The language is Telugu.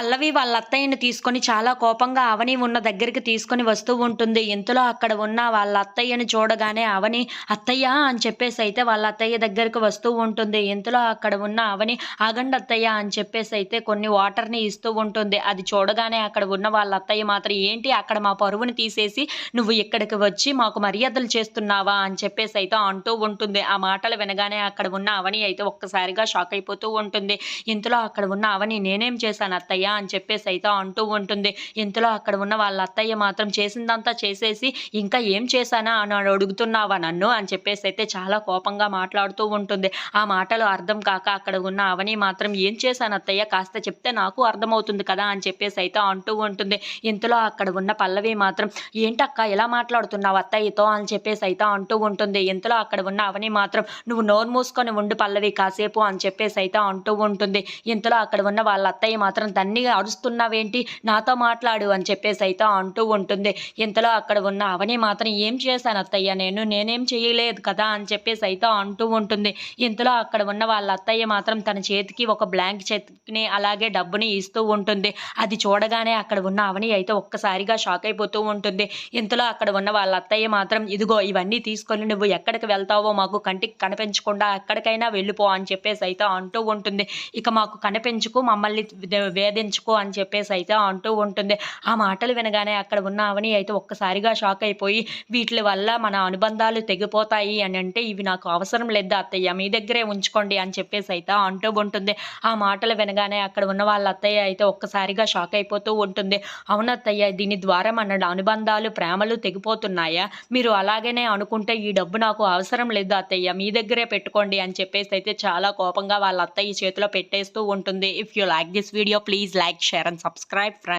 పల్లవి వాళ్ళ అత్తయ్యని తీసుకొని చాలా కోపంగా అవని ఉన్న దగ్గరికి తీసుకొని వస్తూ ఉంటుంది. ఇంతలో అక్కడ ఉన్న వాళ్ళ అత్తయ్యని చూడగానే అవని అత్తయ్య అని చెప్పేసి అయితే వాళ్ళ అత్తయ్య దగ్గరికి వస్తూ ఉంటుంది. ఇంతలో అక్కడ ఉన్న అవని ఆగండి అత్తయ్య అని చెప్పేసి అయితే కొన్ని వాటర్ని ఇస్తూ ఉంటుంది. అది చూడగానే అక్కడ ఉన్న వాళ్ళ అత్తయ్య మాత్రం ఏంటి అక్కడ మా పరువుని తీసేసి నువ్వు ఇక్కడికి వచ్చి మాకు మర్యాదలు చేస్తున్నావా? అని చెప్పేసి అయితే అంటూ ఉంటుంది. ఆ మాటలు వినగానే అక్కడ ఉన్న అవని అయితే ఒక్కసారిగా షాక్ అయిపోతూ ఉంటుంది. ఇంతలో అక్కడ ఉన్న అవని నేనేం చేశాను అత్తయ్య? అని చెప్పేసి అయితే అంటూ ఉంటుంది. ఇంతలో అక్కడ ఉన్న వాళ్ళ అత్తయ్య మాత్రం చేసిందంతా చేసేసి ఇంకా ఏం చేశానా? అని అడుగుతున్నావా నన్ను? అని చెప్పేసి అయితే చాలా కోపంగా మాట్లాడుతూ ఉంటుంది. ఆ మాటలు అర్థం కాక అక్కడ ఉన్న అవని మాత్రం ఏం చేశాను అత్తయ్య? కాస్త చెప్తే నాకు అర్థమవుతుంది కదా? అని చెప్పేసి అయితే అంటూ ఉంటుంది. ఇంతలో అక్కడ ఉన్న పల్లవి మాత్రం ఏంటక్క ఎలా మాట్లాడుతున్నావు అత్తయ్యతో? అని చెప్పేసి అయితే అంటూ ఉంటుంది. ఇంతలో అక్కడ ఉన్న అవని మాత్రం నువ్వు నోరు మూసుకొని ఉండు పల్లవి కాసేపు అని చెప్పేసి అయితే అంటూ ఉంటుంది. ఇంతలో అక్కడ ఉన్న వాళ్ళ అత్తయ్య మాత్రం అన్నీ అరుస్తున్నావేంటి? నాతో మాట్లాడు అని చెప్పేసి అయితే అంటూ ఉంటుంది. ఇంతలో అక్కడ ఉన్న అవని మాత్రం ఏం చేశాను అత్తయ్య? నేను నేనేం చేయలేదు కదా అని చెప్పేసి అయితే అంటూ ఉంటుంది. ఇంతలో అక్కడ ఉన్న వాళ్ళ అత్తయ్య మాత్రం తన చేతికి ఒక బ్లాంక్ చెక్ని అలాగే డబ్బుని ఇస్తూ ఉంటుంది. అది చూడగానే అక్కడ ఉన్న అవని అయితే ఒక్కసారిగా షాక్ అయిపోతూ ఉంటుంది. ఇంతలో అక్కడ ఉన్న వాళ్ళ అత్తయ్య మాత్రం ఇదిగో ఇవన్నీ తీసుకొని నువ్వు ఎక్కడికి వెళ్తావో మాకు కంటికి కనిపించకుండా ఎక్కడికైనా వెళ్ళిపో అని చెప్పేసి అయితే అంటూ ఉంటుంది. ఇక మాకు కనిపించుకు మమ్మల్ని వే- వేధించుకో అని చెప్పేసి అయితే అంటూ ఉంటుంది. ఆ మాటలు వినగానే అక్కడ ఉన్న అవని అయితే ఒక్కసారిగా షాక్ అయిపోయి వీటి వల్ల మన అనుబంధాలు తెగిపోతాయి అని అంటే ఇవి నాకు అవసరం లేదు అత్తయ్య మీ దగ్గరే ఉంచుకోండి అని చెప్పేసి అయితే అంటూ ఉంటుంది. ఆ మాటలు వినగానే అక్కడ ఉన్న వాళ్ళ అత్తయ్య అయితే ఒక్కసారిగా షాక్ అయిపోతూ ఉంటుంది. అవునత్తయ్య దీని ద్వారా మన అనుబంధాలు ప్రేమలు తెగిపోతున్నాయా? మీరు అలాగనే అనుకుంటే ఈ డబ్బు నాకు అవసరం లేదు అత్తయ్య మీ దగ్గరే పెట్టుకోండి అని చెప్పేసి అయితే చాలా కోపంగా వాళ్ళ అత్తయ్య చేతిలో పెట్టేస్తూ ఉంటుంది. If you like this video please Please like, share and subscribe friends.